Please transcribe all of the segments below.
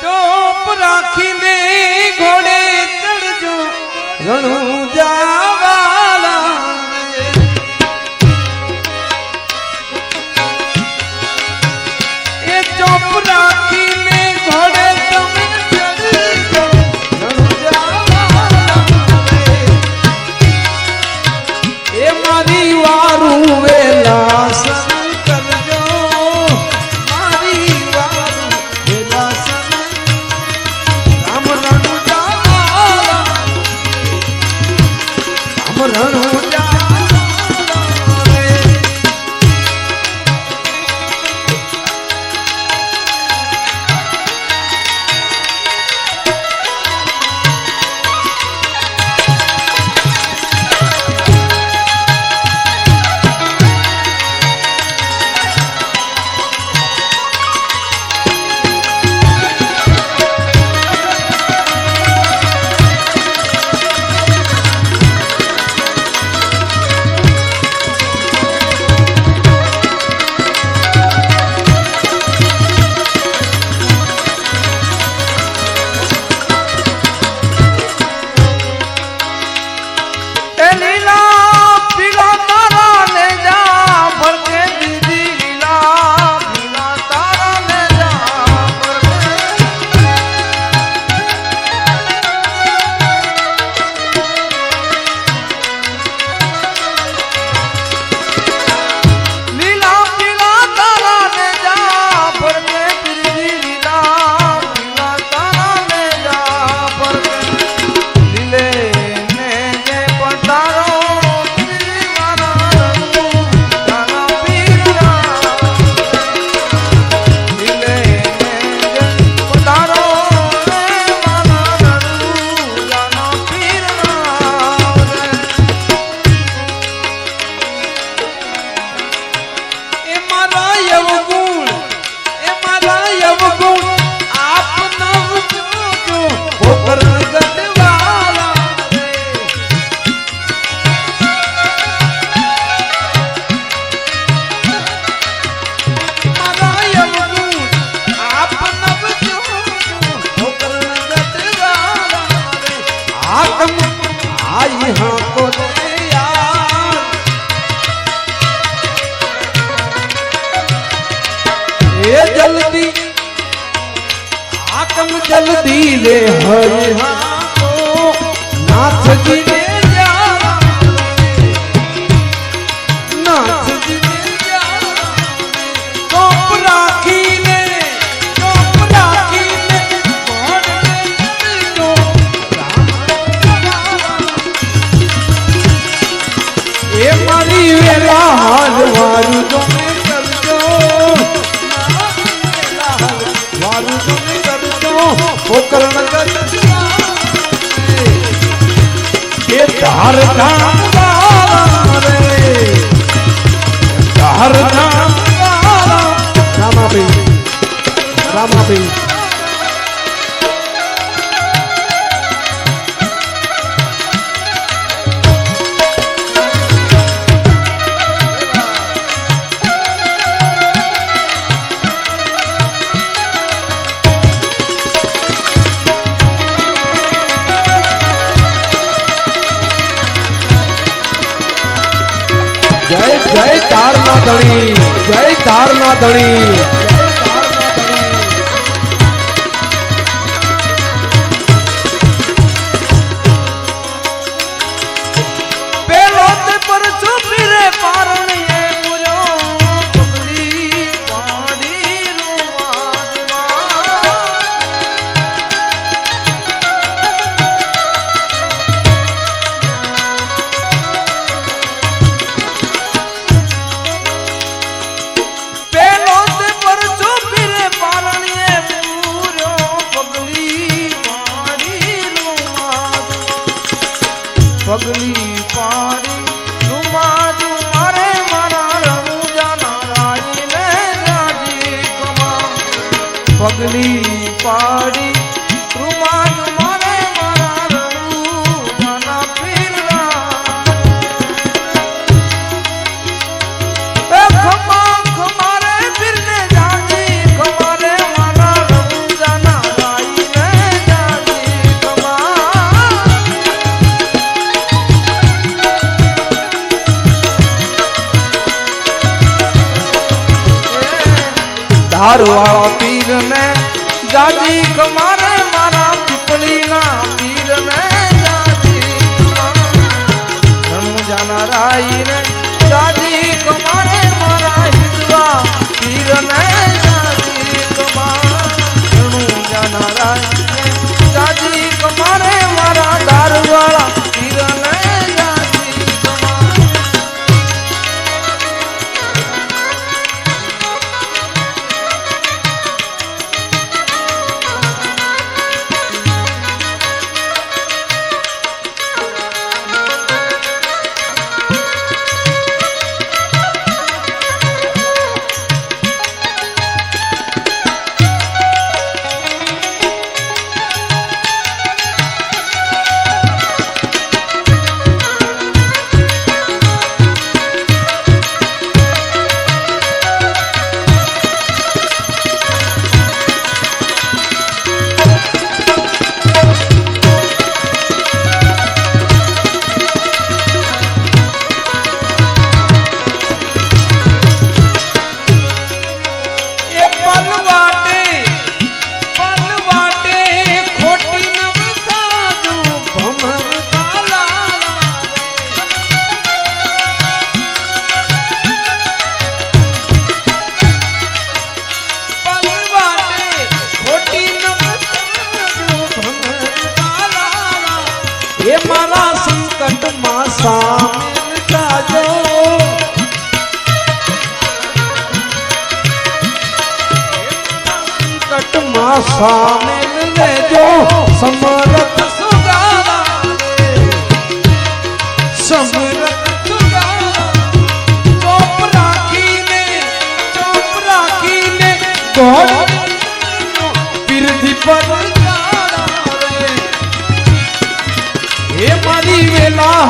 ટોપ રાખીને ઘોડે ચડજો. રણું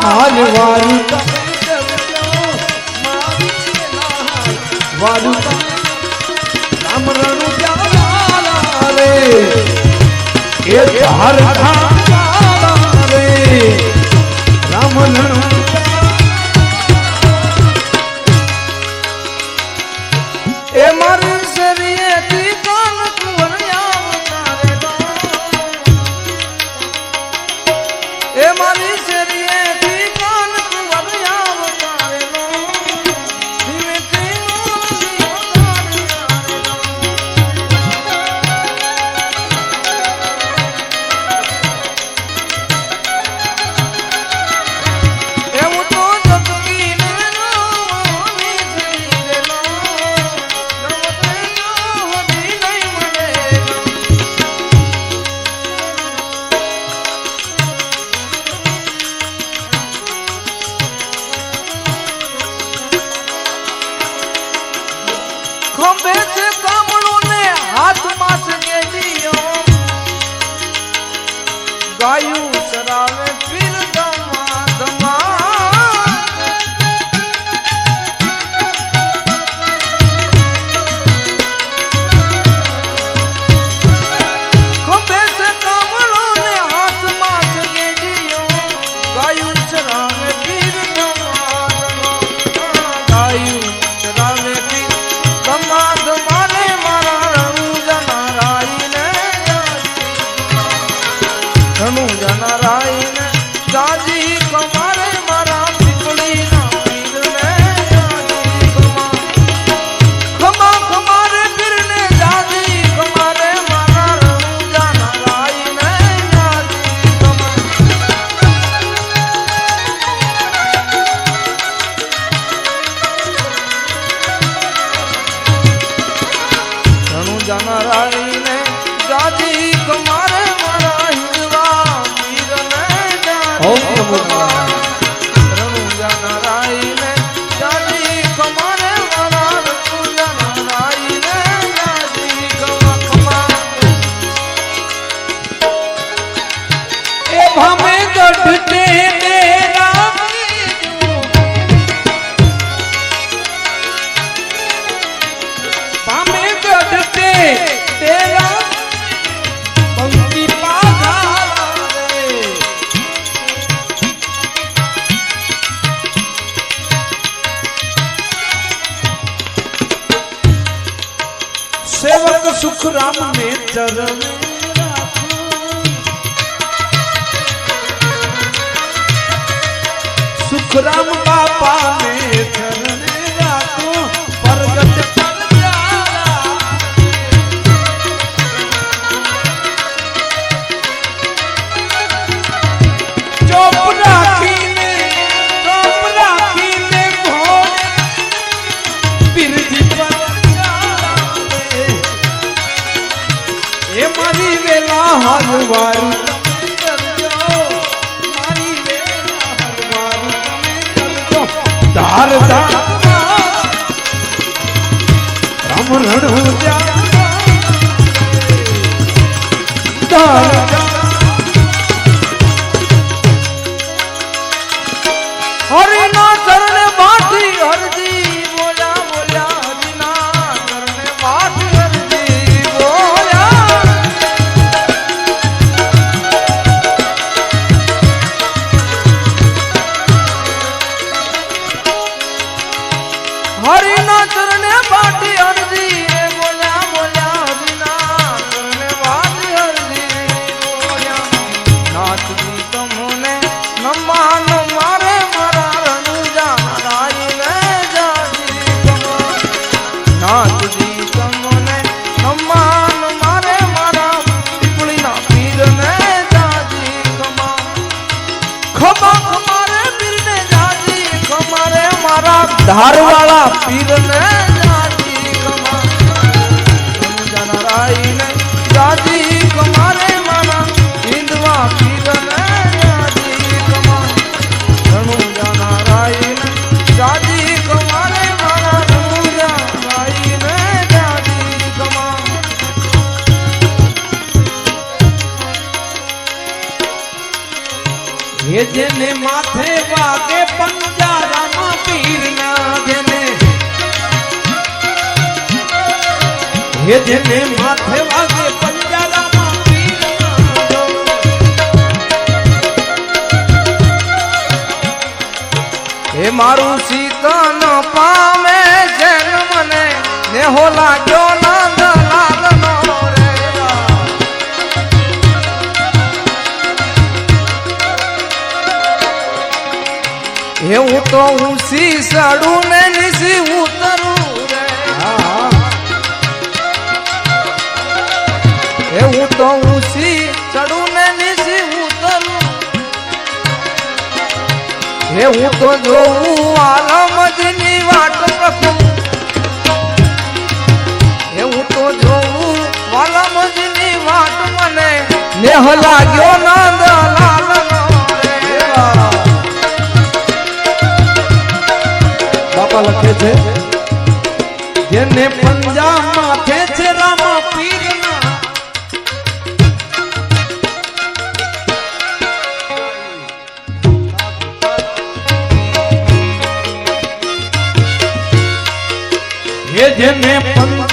હાલ વારું વારું રામરણું પ્યાલા રે એ ધાર રે રામરણું એવું તો હું સી સડું ને નીસી ઉતરું એવું તો હું સી ચડું ને નીસી ઉતરું એવું તો જોઉં આલમજની વાટ પ્રભુ એવું તો જોઉં આલમજની વાટ મને. નેહ લાગ્યો નંદ બાપા લખે છે? જેને પંજાબ માથે છે રામા પીર જેને પંજા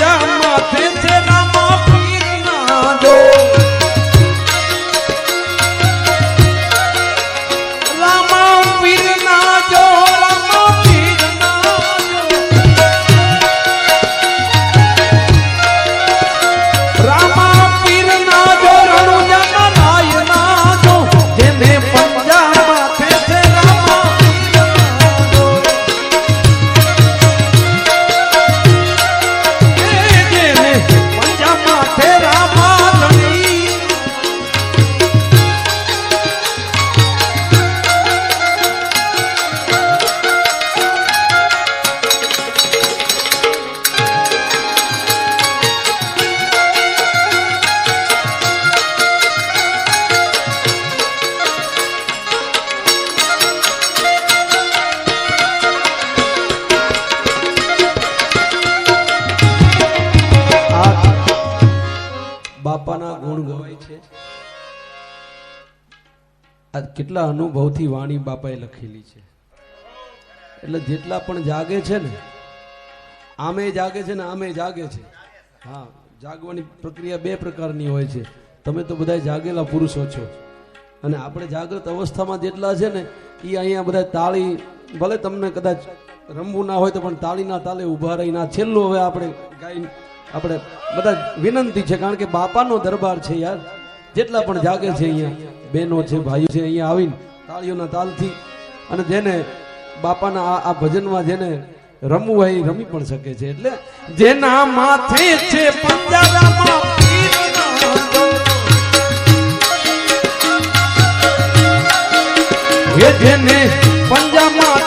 એટલા અનુભવથી વાણી બાપાએ લખેલી છે. એટલે જેટલા પણ જાગે છે ને, આમે જાગે છે ને, આમે જાગે છે. હા, જાગવાની પ્રક્રિયા બે પ્રકારની હોય છે. તમે તો બધા જાગેલા પુરુષો છો. અને આપણે જાગૃત અવસ્થામાં જેટલા છે ને એ અહીંયા બધા તાળી, ભલે તમને કદાચ રમવું ના હોય તો પણ તાળીના તાલે ઊભા રહીને આ છેલ્લું હવે આપણે ગાઈ, આપણે બધા વિનંતી છે, કારણ કે બાપાનો દરબાર છે યાર. જેટલા પણ જાગે છે અહીંયા. બહેનો છે, ભાઈઓ છે, અહીંયા આવીને તાળીઓના તાલથી અને જેને બાપાના આ ભજનમાં જેને રમવું હોય રમી પણ શકે છે. એટલે જેના માથે છે પંજાબમાં જેને પંજાબમાં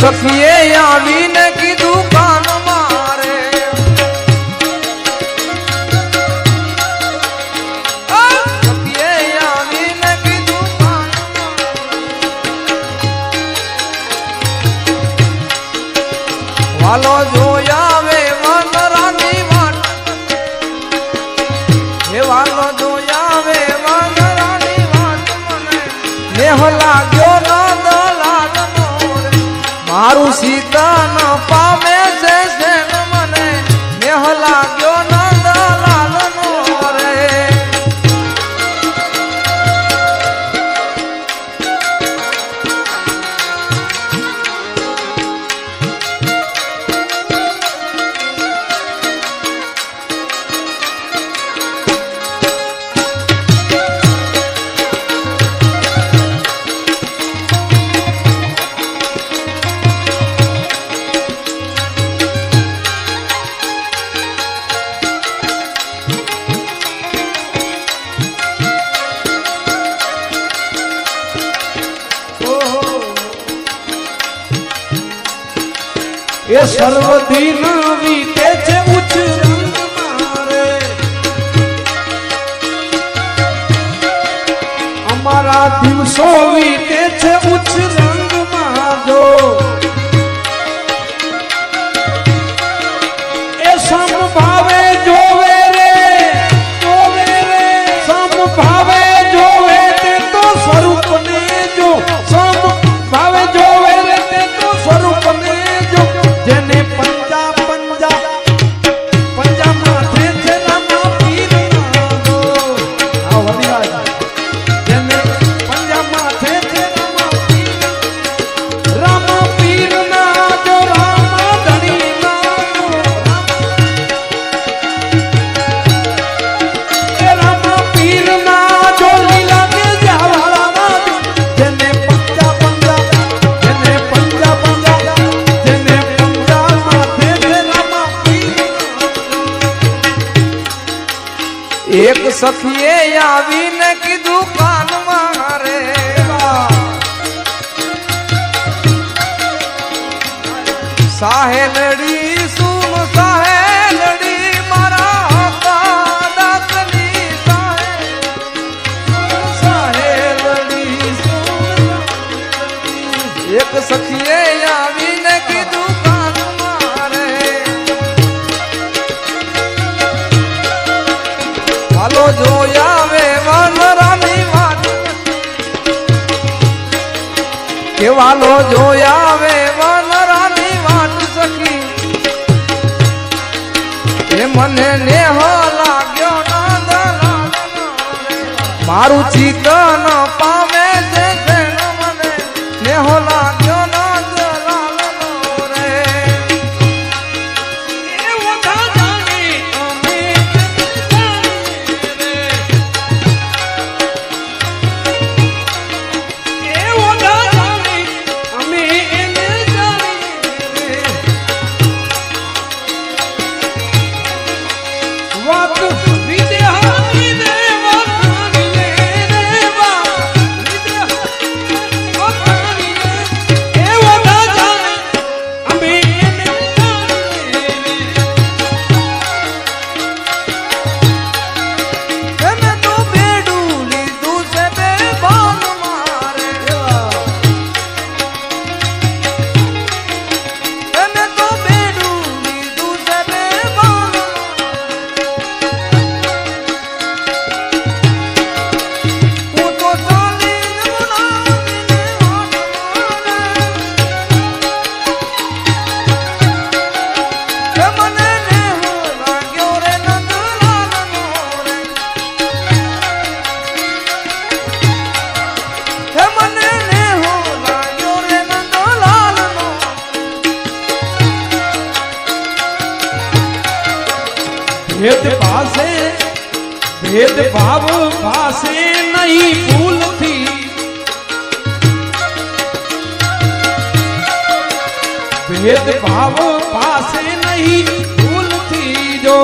सखिए અમારા દિવસો વીતે છે ઉછરા. સખીએ આવી વાલો જોયા વે વનરાની વાટ સખી. એ મને નેહ લાગ્યો મારું ચિકન ભેદ પાસે ભેદ ભાવ પાસે નહીં ભૂલથી. ભેદ ભાવ પાસે નહીં ભૂલથી. જો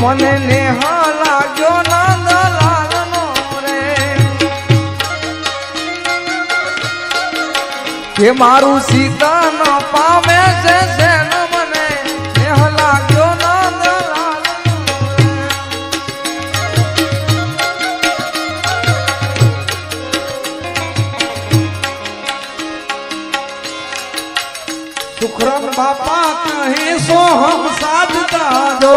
મને નેહા લાગ્યો નંદ લાલનો રે મારું સીતા ન પામે છે, જેન મને નેહ લાગ્યો નંદ સુખરામ બાપા કહે સો હમ સાધતા દો